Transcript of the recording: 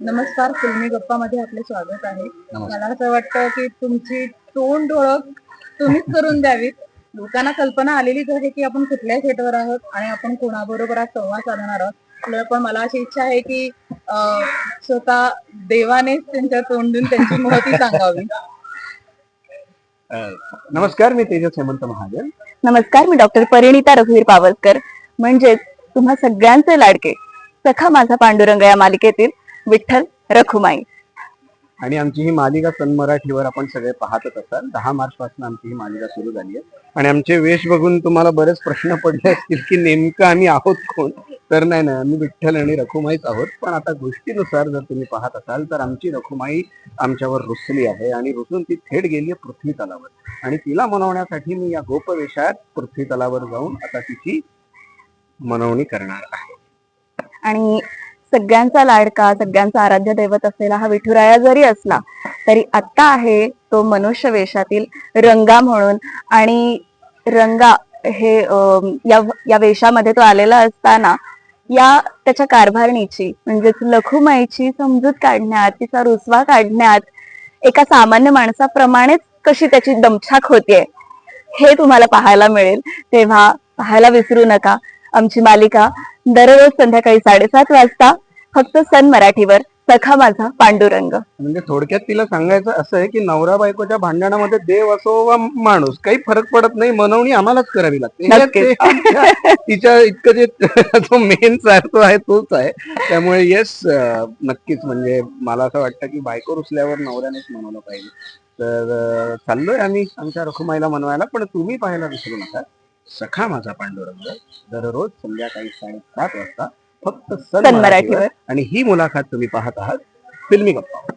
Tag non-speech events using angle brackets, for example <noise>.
नमस्कार फिल्मी गप्पामध्ये आपले स्वागत आहे. नमस्कार. मला असं वाटतं की तुमची तोंड ओळख तुम्हीच करून द्यावीत. लोकांना कल्पना आलेलीच आहे की आपण कुठल्या सेटवर आहोत आणि आपण कोणाबरोबर आज संवाद साधणार आहोत. पण मला अशी इच्छा आहे की अं, स्वतः देवानेच त्यांच्या तोंडून त्यांची महती सांगावी. नमस्कार मी तेजस हेमंत महाजन. नमस्कार मी डॉक्टर परिणिता रघुवीर पावसकर म्हणजेच तुम्हा सगळ्यांचे लाडके सखा माझा पांडुरंग या मालिकेतील विठ्ठल रखुमाई. आणि आमची ही मालिका सन मराठीवर आपण सगळे पाहतच असाल. दहा मार्च पासून आमची ही मालिका सुरू झाली आहे. आणि आमचे वेश बघून तुम्हाला बरेच प्रश्न पडले असतील की नेमकं आम्ही आहोत कोण? तर नाही नाही. आम्ही विठ्ठल आणि रखुमाईच आहोत. पण आता गोष्टीनुसार जर तुम्ही पाहत असाल तर आमची रखुमाई आमच्यावर रुसली आहे आणि रुसून ती थेट गेली आहे पृथ्वी तलावर. आणि तिला मनवण्यासाठी मी या गोपवेशात पृथ्वी तलावर जाऊन आता तिची मनवणी करणार आहे. आणि सगळ्यांचा लाडका सगळ्यांचा आराध्य दैवत असलेला हा विठुराया जरी असला तरी आता आहे तो मनुष्य वेशातील रंगा म्हणून. आणि रंगा हे अं, या या वेशामध्ये तो आलेला असताना या त्याच्या कारभारणीची म्हणजेच लखुमाईची समजूत काढण्यात तिचा रुसवा काढण्यात एका सामान्य माणसाप्रमाणेच कशी त्याची दमछाक होतीये हे तुम्हाला पाहायला मिळेल. तेव्हा पाहायला विसरू नका. आमची मालिका दररोज संध्याकाळी साडेसात वाजता फक्त सन मराठीवर. सखा माझा पांडुरंग. म्हणजे थोडक्यात तिला सांगायचं असं आहे की नवरा बायकोच्या भांडणामध्ये देव असो वा माणूस काही फरक पडत नाही मनवणी आम्हालाच करावी लागते. ते तिच्या इतकं जे जो <laughs> मेन तो आहे तोच आहे. त्यामुळे येस नक्कीच म्हणजे मला असं वाटतं की बायको रुसल्यावर नवऱ्यानेच मनवलं पाहिजे. तर चाललोय आम्ही आमच्या रखुमाईला मनवायला पण तुम्ही पाहायला विसरू नका. सखा माझा पांडुरंग दररोज संध्याकाळी साडेसात वाजता फक्त सन मराठीवर. आणि ही मुलाखत तुम्ही पाहत आहात फिल्मी गप्पा